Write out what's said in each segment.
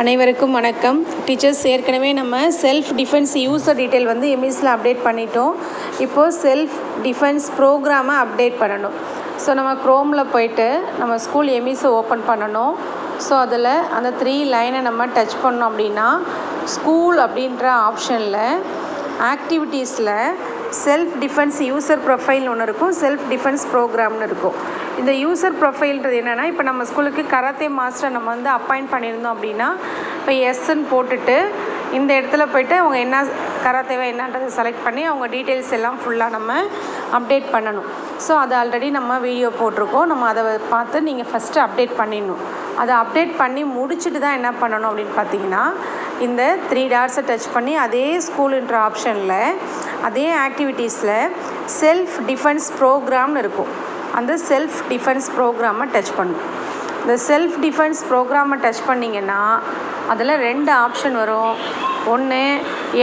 அனைவருக்கும் வணக்கம். டீச்சர்ஸ் ஏற்கனவே நம்ம செல்ஃப் டிஃபென்ஸ் யூசர் டீட்டெயில் வந்து எம்இஸில் அப்டேட் பண்ணிட்டோம். இப்போது செல்ஃப் டிஃபென்ஸ் ப்ரோக்ராமை அப்டேட் பண்ணணும். ஸோ நம்ம க்ரோமில் போயிட்டு நம்ம ஸ்கூல் எம்இஸை ஓப்பன் பண்ணணும். ஸோ அதில் அந்த த்ரீ லைனை நம்ம டச் பண்ணோம் அப்படின்னா ஸ்கூல் அப்படின்ற ஆப்ஷனில் ஆக்டிவிட்டீஸில் செல்ஃப் டிஃபென்ஸ் யூசர் ப்ரொஃபைல்னு ஒன்று இருக்கும் செல்ஃப் டிஃபென்ஸ் ப்ரோக்ராம்னு இருக்கும். இந்த யூசர் ப்ரொஃபைல்ன்றது என்னென்னா இப்போ நம்ம ஸ்கூலுக்கு கராத்தே மாஸ்டர் நம்ம வந்து அப்பாயிண்ட் பண்ணியிருந்தோம் அப்படின்னா இப்போ எஸ்ன்னு போட்டுட்டு இந்த இடத்துல போயிட்டு அவங்க என்ன கராத்தேவை என்னன்றதை செலக்ட் பண்ணி அவங்க டீட்டெயில்ஸ் எல்லாம் ஃபுல்லாக நம்ம அப்டேட் பண்ணணும். ஸோ அது ஆல்ரெடி நம்ம வீடியோ போட்டிருக்கோம். நம்ம அதை பார்த்து நீங்கள் ஃபஸ்ட்டு அப்டேட் பண்ணிடணும். அதை அப்டேட் பண்ணி முடிச்சுட்டு தான் என்ன பண்ணணும் அப்படின்னு பார்த்தீங்கன்னா இந்த த்ரீ டாட்ஸை டச் பண்ணி அதே ஸ்கூலுன்ற ஆப்ஷனில் அதே ஆக்டிவிட்டீஸில் செல்ஃப் டிஃபென்ஸ் ப்ரோக்ராம்னு இருக்கும். அந்த செல்ஃப் டிஃபென்ஸ் ப்ரோக்ராமை டச் பண்ணும். இந்த செல்ஃப் டிஃபென்ஸ் ப்ரோக்ராமை டச் பண்ணிங்கன்னா அதில் ரெண்டு ஆப்ஷன் வரும். ஒன்று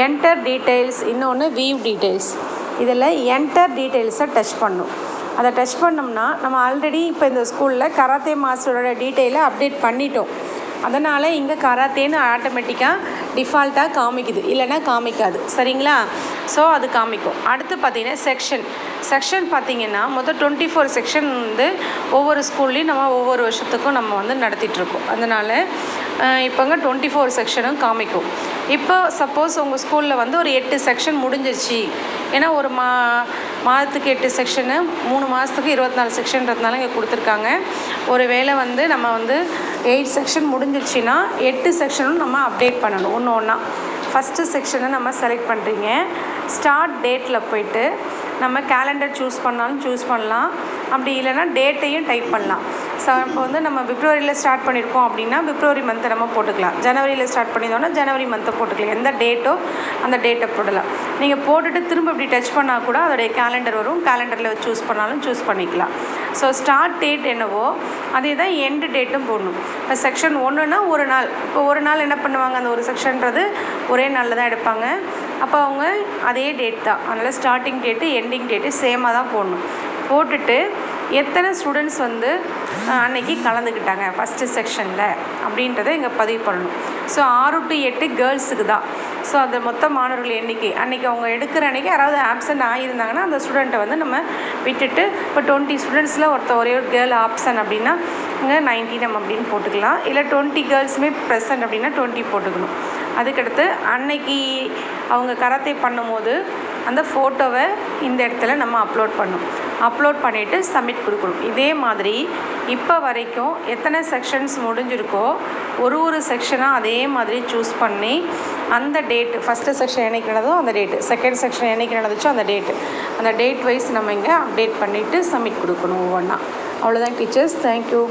என்டர் டீட்டெயில்ஸ் இன்னொன்று வியூ டீட்டெயில்ஸ் இதில் என்டர் டீட்டெயில்ஸை டச் பண்ணும். அதை டச் பண்ணோம்னா நம்ம ஆல்ரெடி இப்போ இந்த ஸ்கூலில் கராத்தே மாஸ்டரோட டீட்டெயிலை அப்டேட் பண்ணிட்டோம். அதனால் இங்கே கராத்தேன்னு ஆட்டோமேட்டிக்காக டிஃபால்ட்டாக காமிக்குது. இல்லைன்னா காமிக்காது. சரிங்களா? ஸோ அது காமிக்கும். அடுத்து பார்த்திங்கன்னா செக்ஷன் செக்ஷன் பார்த்தீங்கன்னா மொத்தம் டுவெண்ட்டி ஃபோர் செக்ஷன் வந்து ஒவ்வொரு ஸ்கூல்லையும் நம்ம ஒவ்வொரு வருஷத்துக்கும் நம்ம வந்து நடத்திட்டுருக்கோம். அதனால் இப்போங்க டுவெண்ட்டி ஃபோர் செக்ஷனும் காமிக்கும். இப்போ சப்போஸ் உங்கள் ஸ்கூலில் வந்து ஒரு எட்டு செக்ஷன் முடிஞ்சிச்சு. ஏன்னா ஒரு மா மாதத்துக்கு எட்டு செக்ஷனு மூணு மாதத்துக்கு இருபத்தி நாலு செக்ஷன்றதுனால இங்கே கொடுத்துருக்காங்க. ஒரு வேளை வந்து நம்ம வந்து எயிட் செக்ஷன் முடிஞ்சிருச்சுன்னா எட்டு செக்ஷனும் நம்ம அப்டேட் பண்ணணும். ஒன்று ஒன்றா ஃபஸ்ட்டு செக்ஷனை நம்ம செலக்ட் பண்ணுறீங்க ஸ்டார்ட் டேட்டில் போயிட்டு நம்ம கேலண்டர் சூஸ் பண்ணாலும் சூஸ் பண்ணலாம். அப்படி இல்லைன்னா டேட்டையும் டைப் பண்ணலாம். ஸோ இப்போ வந்து நம்ம பிப்ரவரியில் ஸ்டார்ட் பண்ணியிருக்கோம் அப்படின்னா பிப்ரவரி மந்த்தை நம்ம போட்டுக்கலாம். ஜனவரியில் ஸ்டார்ட் பண்ணியிருந்தோம்னா ஜனவரி மந்த்தை போட்டுக்கலாம். எந்த டேட்டோ அந்த டேட்டை போடலாம். நீங்கள் போட்டுட்டு திரும்ப இப்படி டச் பண்ணால் கூட அதோடைய கேலண்டர் வரும். கேலண்டரில் சூஸ் பண்ணாலும் சூஸ் பண்ணிக்கலாம். ஸோ ஸ்டார்ட் டேட் என்னவோ அதே தான் எண்டு டேட்டும் போடணும். இப்போ செக்ஷன் ஒன்றுனா ஒரு நாள். இப்போ ஒரு நாள் என்ன பண்ணுவாங்க? அந்த ஒரு செக்ஷன்றது ஒரே நாளில் தான் எடுப்பாங்க. அப்போ அவங்க அதே டேட் தான். அதனால் ஸ்டார்டிங் டேட்டு எண்டிங் டேட்டு சேமாக தான் போடணும். போட்டுட்டு எத்தனை ஸ்டூடெண்ட்ஸ் வந்து அன்னைக்கு கலந்துக்கிட்டாங்க ஃபஸ்ட்டு செக்ஷனில் அப்படின்றத இங்கே பதிவு பண்ணணும். ஸோ ஆறு டு எட்டு கேர்ள்ஸுக்கு தான். ஸோ அந்த மொத்த மாணவர்கள் எண்ணிக்கை. அன்றைக்கி அவங்க எடுக்கிற அன்றைக்கி யாராவது ஆப்சண்ட் ஆகியிருந்தாங்கன்னா அந்த ஸ்டூடெண்ட்டை வந்து நம்ம விட்டுட்டு இப்போ டுவெண்ட்டி ஸ்டூடெண்ட்ஸில் ஒருத்த ஒரே ஒரு கேர்ள் ஆப்ஷன் அப்படின்னா இங்கே நைன்டீன் நம்ம அப்படின்னு போட்டுக்கலாம். இல்லை டுவெண்ட்டி கேர்ள்ஸுமே ப்ரெசன்ட் அப்படின்னா டுவெண்ட்டி போட்டுக்கணும். அதுக்கடுத்து அன்னைக்கு அவங்க கராத்தே பண்ணும்போது அந்த ஃபோட்டோவை இந்த இடத்துல நம்ம அப்லோட் பண்ணணும் அப்லோட் பண்ணிவிட்டு சப்மிட் கொடுக்கணும். இதே மாதிரி இப்போ வரைக்கும் எத்தனை செக்ஷன்ஸ் முடிஞ்சிருக்கோ ஒரு ஒரு செக்ஷனாக அதே மாதிரி சூஸ் பண்ணி அந்த டேட்டு ஃபஸ்ட்டு செக்ஷன் என்னைக்கு நடந்ததோ அந்த டேட்டு செகண்ட் செக்ஷன் என்னைக்கு நடந்துச்சோ அந்த டேட்டு அந்த டேட் வைஸ் நம்ம இங்கே அப்டேட் பண்ணிவிட்டு சப்மிட் கொடுக்கணும் ஒவ்வொன்றா அவ்வளோதான் டீச்சர்ஸ் தேங்க்யூ